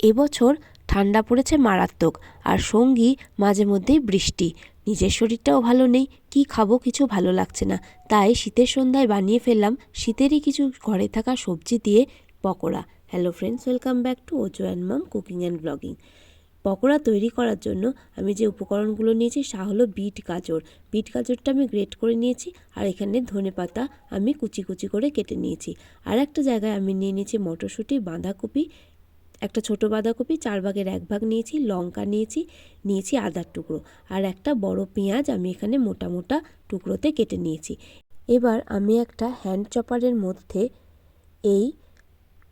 এবছর ঠান্ডা পড়েছে মারাত্মক আর সঙ্গী মাঝে মধ্যেই বৃষ্টি। নিজের শরীরটাও ভালো নেই, কি খাব কিছু ভালো লাগছে না। তাই শীতের সন্ধ্যায় বানিয়ে ফেললাম শীতেরই কিছু ঘরে থাকা সবজি দিয়ে pakora. Hello friends welcome back to Ojo and mom cooking and blogging pakora তৈরি করার জন্য আমি যে উপকরণগুলো নিয়েছি সা হলো বিট গাজর। বিট গাজরটা আমি গ্রেট করে নিয়েছি আর এখানে ধনে পাতা আমি কুচি কুচি করে কেটে নিয়েছি। আর একটা জায়গায় আমি নিয়ে নিয়েছি মটরশুঁটি, বাঁধাকপি একটা ছোট বাঁধাকপি চার ভাগের এক ভাগ নিয়েছি, লঙ্কা নিয়েছি নিয়েছি আদার টুকরো। আর একটা বড় পেঁয়াজ আমি এখানে মোটা মোটা টুকরোতে কেটে নিয়েছি। এবার আমি একটা হ্যান্ড চপারের মধ্যে এই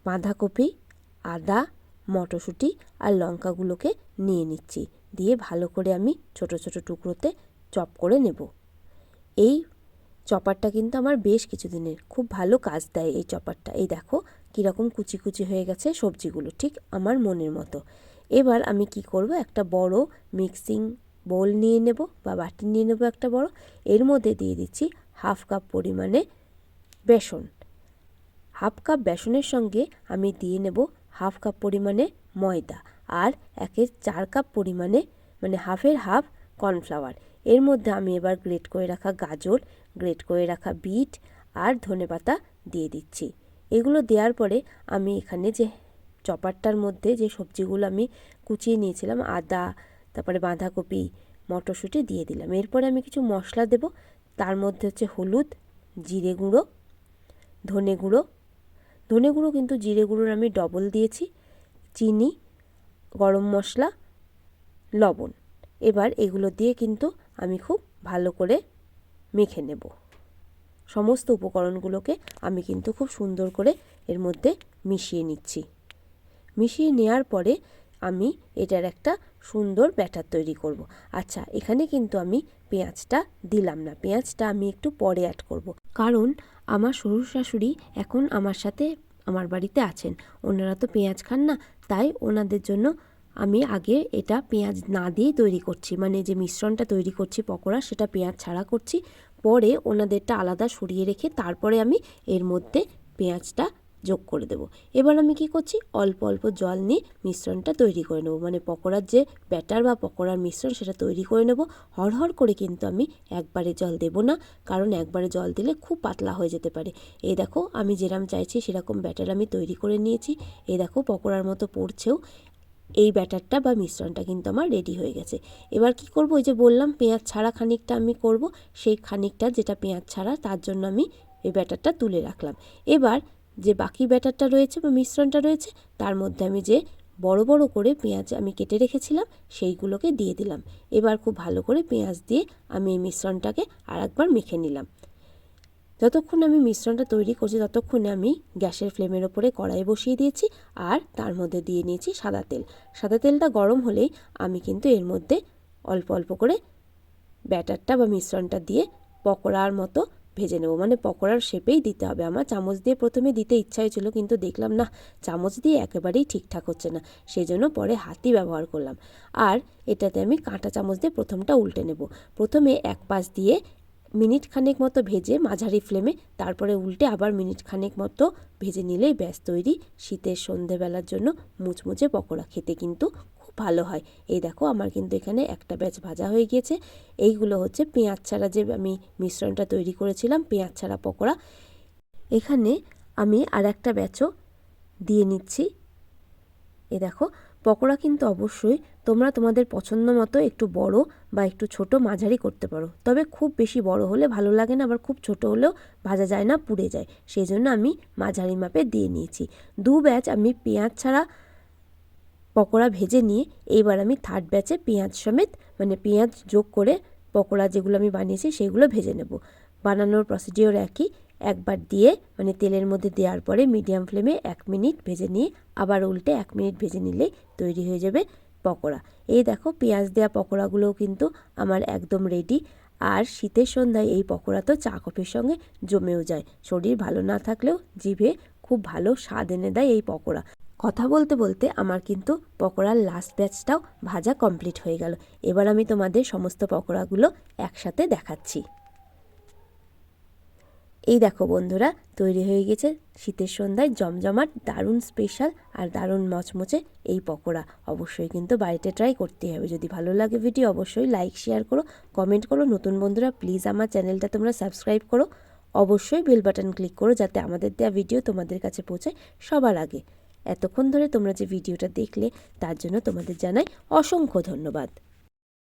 বাঁধাকপি, আদা, মটরশুঁটি আর লঙ্কাগুলোকে নিয়ে নিচ্ছি। দিয়ে ভালো করে আমি ছোট ছোট টুকরোতে চপ করে নেব। এই চপারটা কিন্তু আমার বেশ কিছুদিনের, খুব ভালো কাজ দেয় এই চপারটা। এই দেখো কীরকম কুচি কুচি হয়ে গেছে সবজিগুলো ঠিক আমার মনের মতো। এবার আমি কি করব? একটা বড় মিক্সিং বোল নিয়ে নেব বা বাটি নিয়ে নেব একটা বড়। এর মধ্যে দিয়ে দিচ্ছি হাফ কাপ পরিমাণে বেসন। হাফ কাপ বেসনের সঙ্গে আমি দিয়ে নেব হাফ কাপ পরিমাণে ময়দা আর একের চার কাপ পরিমাণে মানে হাফের হাফ কর্নফ্লাওয়ার। এর মধ্যে আমি এবার গ্রেট করে রাখা গাজর, গ্রেট করে রাখা বিট আর ধনেপাতা দিয়ে দিচ্ছি। এগুলো দেওয়ার পরে আমি এখানে যে চপারটার মধ্যে যে সবজিগুলো আমি কুচিয়ে নিয়েছিলাম, আদা, তারপরে বাঁধাকপি, মটরশুঁটি দিয়ে দিলাম। এরপরে আমি কিছু মশলা দেব, তার মধ্যে হচ্ছে হলুদ, জিরে গুঁড়ো, ধনে গুঁড়ো। ধনে গুঁড়ো কিন্তু জিরে গুঁড়োর আমি ডবল দিয়েছি, চিনি, গরম মশলা, লবণ। এবার এগুলো দিয়ে কিন্তু আমি খুব ভালো করে মেখে নেব। সমস্ত উপকরণগুলোকে আমি কিন্তু খুব সুন্দর করে এর মধ্যে মিশিয়ে নিচ্ছি মিশিয়ে নেওয়ার পরে আমি এটার একটা সুন্দর ব্যাটার তৈরি করব। আচ্ছা এখানে কিন্তু আমি পেঁয়াজটা দিলাম না পেঁয়াজটা আমি একটু পরে অ্যাড করব। কারণ আমার শ্বশুর শাশুড়ি এখন আমার সাথে আমার বাড়িতে আছেন ওনারা তো পেঁয়াজ খান না, তাই ওনাদের জন্য আমি আগে এটা পেঁয়াজ না দিয়েই তৈরি করছি মানে যে মিশ্রণটা তৈরি করছি পকোড়া, সেটা পেঁয়াজ ছাড়া করছি। পরে ওনাদেরটা আলাদা সরিয়ে রেখে তারপরে আমি এর মধ্যে পেঁয়াজটা যোগ করে দেবো। এবার আমি কি করছি? অল্প অল্প জল নিয়ে মিশ্রণটা তৈরি করে নেব। মানে পকোড়ার যে ব্যাটার বা পকোড়ার মিশ্রণ, সেটা তৈরি করে নেব। হরহর করে কিন্তু আমি একবারে জল দেব না, কারণ একবারে জল দিলে খুব পাতলা হয়ে যেতে পারে। এই দেখো, আমি যেরকম চাইছি সেরকম ব্যাটার আমি তৈরি করে নিয়েছি। এই দেখো, পকোড়ার মতো পড়ছেও। এই ব্যাটারটা বা মিশ্রণটা কিন্তু আমার রেডি হয়ে গেছে। এবার কি করব? ওই যে বললাম, পেঁয়াজ ছাড়া খানিকটা আমি করব, সেই খানিকটা যেটা পেঁয়াজ ছাড়া, তার জন্য আমি এই ব্যাটারটা তুলে রাখলাম। এবার যে বাকি ব্যাটারটা রয়েছে বা মিশ্রণটা রয়েছে, তার মধ্যে আমি যে বড় বড় করে পেঁয়াজ আমি কেটে রেখেছিলাম, সেইগুলোকে দিয়ে দিলাম। এবার খুব ভালো করে পেঁয়াজ দিয়ে আমি এই মিশ্রণটাকে আর একবার মেখে নিলাম। যতক্ষণ আমি মিশ্রণটা তৈরি করছি, ততক্ষণে আমি গ্যাসের ফ্লেমের ওপরে কড়াই বসিয়ে দিয়েছি আর তার মধ্যে দিয়ে নিয়েছি সাদা তেল। সাদা তেলটা গরম হলেই আমি কিন্তু এর মধ্যে অল্প অল্প করে ব্যাটারটা বা মিশ্রণটা দিয়ে পকোড়ার মতো ভেজে নেব। মানে পকোড়ার শেপেই দিতে হবে। আমার চামচ দিয়ে প্রথমে দিতে ইচ্ছা হয়েছিল, কিন্তু দেখলাম না, চামচ দিয়ে একেবারেই ঠিকঠাক হচ্ছে না। সেই জন্য পরে হাতই ব্যবহার করলাম। আর এটাতে আমি কাঁটা চামচ দিয়ে প্রথমটা উল্টে নেব। প্রথমে এক পাশ দিয়ে মিনিট খানেক মতো ভেজে মাঝারি ফ্লেমে তারপরে উল্টে আবার মিনিট খানেক মতো ভেজে নিলেই ব্যাস, তৈরি। শীতের সন্ধেবেলার জন্য মুচমুচে পকোড়া খেতে কিন্তু খুব ভালো হয়। এই দেখো, আমার কিন্তু এখানে একটা ব্যাচ ভাজা হয়ে গিয়েছে। এইগুলো হচ্ছে পেঁয়াজ ছাড়া যে আমি মিশ্রণটা তৈরি করেছিলাম, পেঁয়াজ ছাড়া পকোড়া। এখানে আমি আর একটা ব্যাচও দিয়ে নিচ্ছি। এ দেখো পকোড়া কিন্তু অবশ্যই তোমরা তোমাদের পছন্দ মতো একটু বড় বা একটু ছোট মাঝারি করতে পারো। তবে খুব বেশি বড় হলে ভালো লাগে না, আবার খুব ছোট হলেও ভাজা যায় না, পুড়ে যায়। সেই জন্য আমি মাঝারি মাপে দিয়ে নিয়েছি। দু ব্যাচ আমি পেঁয়াজ ছাড়া পকোড়া ভেজে নিয়ে এইবার আমি থার্ড ব্যাচে পেঁয়াজ সমেত মানে পেঁয়াজ যোগ করে পকোড়া যেগুলো আমি বানিয়েছি সেগুলো ভেজে নেব। বানানোর প্রসিডিওর একই। একবার দিয়ে মানে তেলের মধ্যে দেওয়ার পরে মিডিয়াম ফ্লেমে এক মিনিট ভেজে নিয়ে, আবার উল্টে এক মিনিট ভেজে নিলেই তৈরি হয়ে যাবে পকোড়া। এই দেখো, পেঁয়াজ দেওয়া পকোড়াগুলোও কিন্তু আমার একদম রেডি আর শীতের সন্ধ্যায় এই পকোড়া তো চা কফির সঙ্গে জমেও যায়। শরীর ভালো না থাকলেও জিভে খুব ভালো স্বাদ এনে দেয় এই পকোড়া। কথা বলতে বলতে আমার কিন্তু পকোড়ার লাস্ট ব্যাচটাও ভাজা কমপ্লিট হয়ে গেল। এবার আমি তোমাদের সমস্ত পকোড়াগুলো একসাথে দেখাচ্ছি। এই দেখো বন্ধুরা, তৈরি হয়ে গেছে শীতের সন্ধ্যায় জমজমাট, দারুণ স্পেশাল আর দারুণ মচমচে এই পকোড়া। অবশ্যই কিন্তু বাড়িতে ট্রাই করতেই হবে। যদি ভালো লাগে ভিডিও অবশ্যই লাইক শেয়ার করো কমেন্ট করো। নতুন বন্ধুরা প্লিজ আমার চ্যানেলটা তোমরা সাবস্ক্রাইব করো। অবশ্যই বেল বাটন ক্লিক করো যাতে আমাদের দেওয়া ভিডিও তোমাদের কাছে পৌঁছায় সবার আগে। এতক্ষণ ধরে তোমরা যে ভিডিওটা দেখলে, তার জন্য তোমাদের জানাই অসংখ্য ধন্যবাদ।